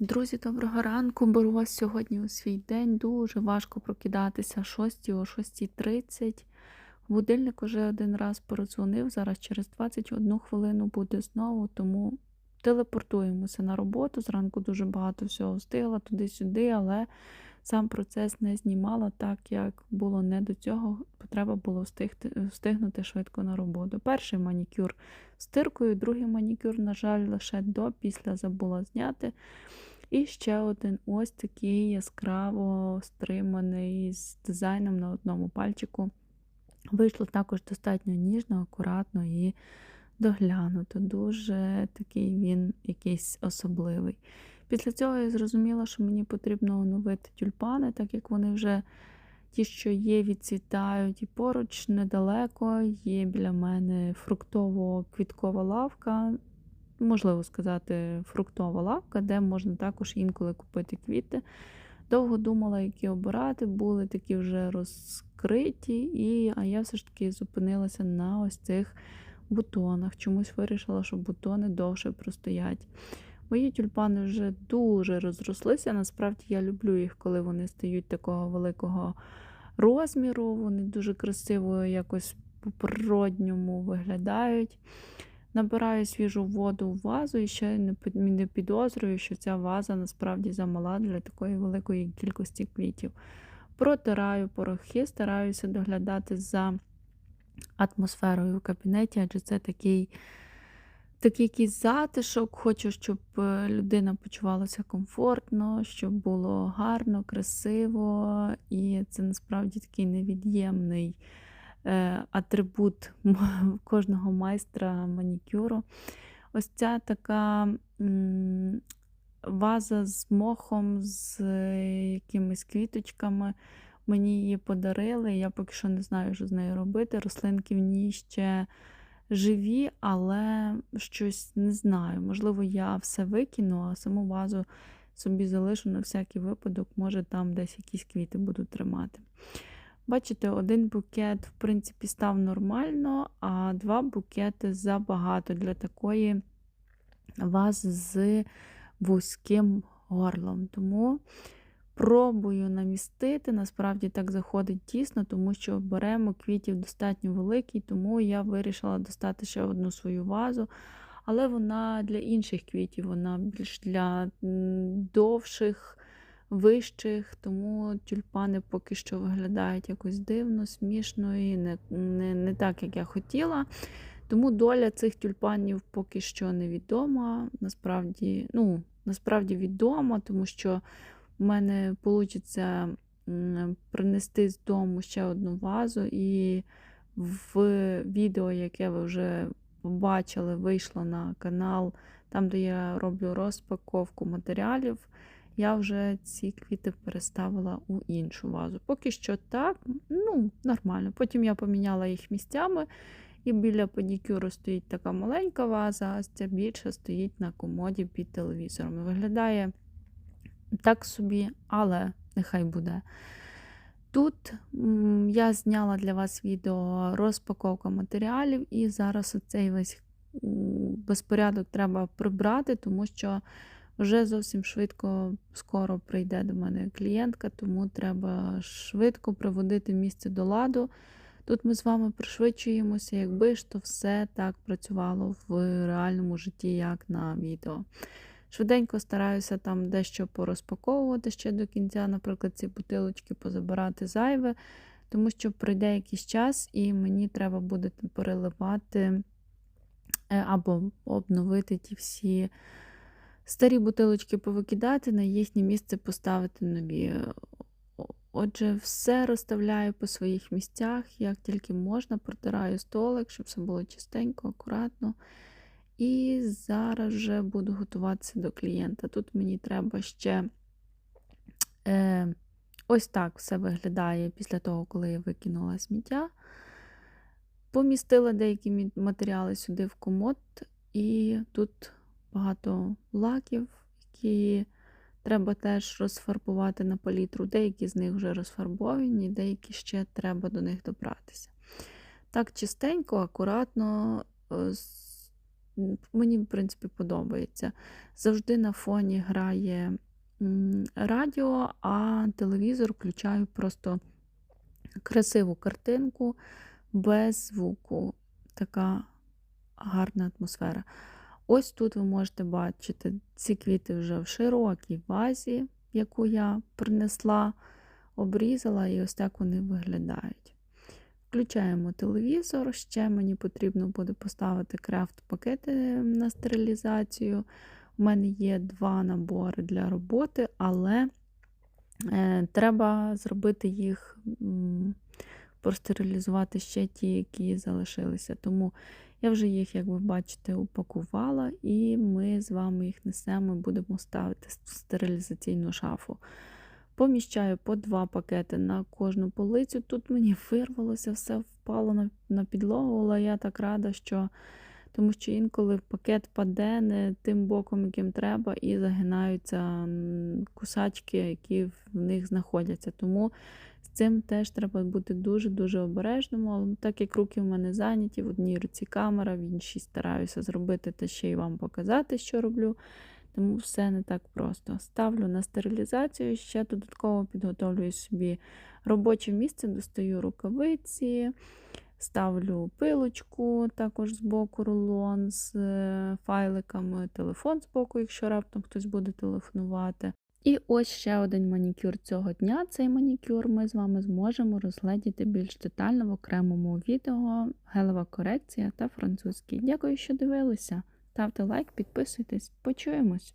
Друзі, доброго ранку. Беру вас сьогодні у свій день. Дуже важко прокидатися о 6 о 6.30. Будильник уже один раз передзвонив. Зараз через 21 хвилину буде знову, тому телепортуємося на роботу. Зранку дуже багато всього встигла туди-сюди, але сам процес не знімала, так як було не до цього. Треба було встигти, встигнути швидко на роботу. Перший манікюр з тиркою, другий манікюр, на жаль, лише до після забула зняти. І ще один ось такий яскраво стриманий з дизайном на одному пальчику. Вийшло також достатньо ніжно, акуратно і доглянуто. Дуже такий він якийсь особливий. Після цього я зрозуміла, що мені потрібно оновити тюльпани, так як вони вже ті, що є, відцвітають. І поруч недалеко є біля мене фруктово-квіткова лавка можливо сказати, фруктова лавка, де можна також інколи купити квіти. Довго думала, які обирати, були такі вже розкриті, і, а я все ж таки зупинилася на ось цих бутонах. Чомусь вирішила, що бутони довше простоять. Мої тюльпани вже дуже розрослися. Насправді я люблю їх, коли вони стають такого великого розміру. Вони дуже красиво якось по-природньому виглядають. Набираю свіжу воду в вазу і ще не підозрюю, що ця ваза насправді замала для такої великої кількості квітів. Протираю порохи, стараюся доглядати за атмосферою в кабінеті, адже це такий такий якийсь затишок. Хочу, щоб е, людина почувалася комфортно, щоб було гарно, красиво, і це насправді такий невід'ємний. Е, атрибут кожного майстра манікюру. Ось ця така ваза з мохом, з якимись квіточками. Мені її подарили, я поки що не знаю, що з нею робити. Рослинки в ній ще живі, але щось не знаю. Можливо, я все викину, а саму вазу собі залишу на всякий випадок, може там десь якісь квіти буду тримати. Бачите, один букет, в принципі, став нормально, а два букети забагато для такої вази з вузьким горлом. Тому пробую намістити, насправді так заходить тісно, тому що беремо квітів достатньо великий, тому я вирішила достати ще одну свою вазу. Але вона для інших квітів, вона більш для довших вищих, тому тюльпани поки що виглядають якось дивно, смішно і не, не, не так, як я хотіла. Тому доля цих тюльпанів поки що невідома. Насправді, ну, насправді відома, тому що в мене вийде принести з дому ще одну вазу, і в відео, яке ви вже побачили, вийшло на канал, там, де я роблю розпаковку матеріалів я вже ці квіти переставила у іншу вазу. Поки що так, ну, нормально. Потім я поміняла їх місцями, і біля педикюру стоїть така маленька ваза, а ця більша стоїть на комоді під телевізором. Виглядає так собі, але нехай буде. Тут я зняла для вас відео розпаковка матеріалів, і зараз оцей весь безпорядок треба прибрати, тому що вже зовсім швидко, скоро прийде до мене клієнтка, тому треба швидко приводити місце до ладу. Тут ми з вами пришвидшуємося, якби ж то все так працювало в реальному житті, як на відео. Швиденько стараюся там дещо порозпаковувати ще до кінця, наприклад, ці бутилочки позабирати зайве, тому що пройде якийсь час, і мені треба буде переливати е, або обновити ті всі. Старі бутилочки повикидати, на їхнє місце поставити нові. Отже, все розставляю по своїх місцях, як тільки можна, протираю столик, щоб все було чистенько, акуратно. І зараз вже буду готуватися до клієнта. Тут мені треба ще е, ось так все виглядає після того, коли я викинула сміття. Помістила деякі матеріали сюди в комод, і тут багато лаків, які треба теж розфарбувати на палітру. Деякі з них вже розфарбовані, деякі ще треба до них добратися. Так, чистенько, акуратно, е, мені, в принципі, подобається. Завжди на фоні грає радіо, а телевізор включаю просто красиву картинку без звуку. Така гарна атмосфера. Ось тут ви можете бачити ці квіти вже в широкій вазі, яку я принесла, обрізала, і ось так вони виглядають. Включаємо телевізор. Ще мені потрібно буде поставити крафт-пакети на стерилізацію. У мене є два набори для роботи, але е, треба зробити їх, простерилізувати ще ті, які залишилися. Тому я вже їх, як ви бачите, упакувала, і ми з вами їх несемо і будемо ставити в стерилізаційну шафу. Поміщаю по два пакети на кожну полицю. Тут мені вирвалося, все впало на, підлогу, але я так рада, що тому що інколи пакет паде не тим боком, яким треба, і загинаються кусачки, які в них знаходяться. Тому з цим теж треба бути дуже-дуже обережним. Але так як руки в мене зайняті, в одній руці камера, в іншій стараюся зробити та ще й вам показати, що роблю. Тому все не так просто. Ставлю на стерилізацію, ще додатково підготовлюю собі робоче місце, достаю рукавиці, ставлю пилочку, також з боку рулон з е, файликами, телефон з боку, якщо раптом хтось буде телефонувати. І ось ще один манікюр цього дня. Цей манікюр ми з вами зможемо розгледіти більш детально в окремому відео, гелева корекція та французький. Дякую, що дивилися. Ставте лайк, підписуйтесь, почуємось!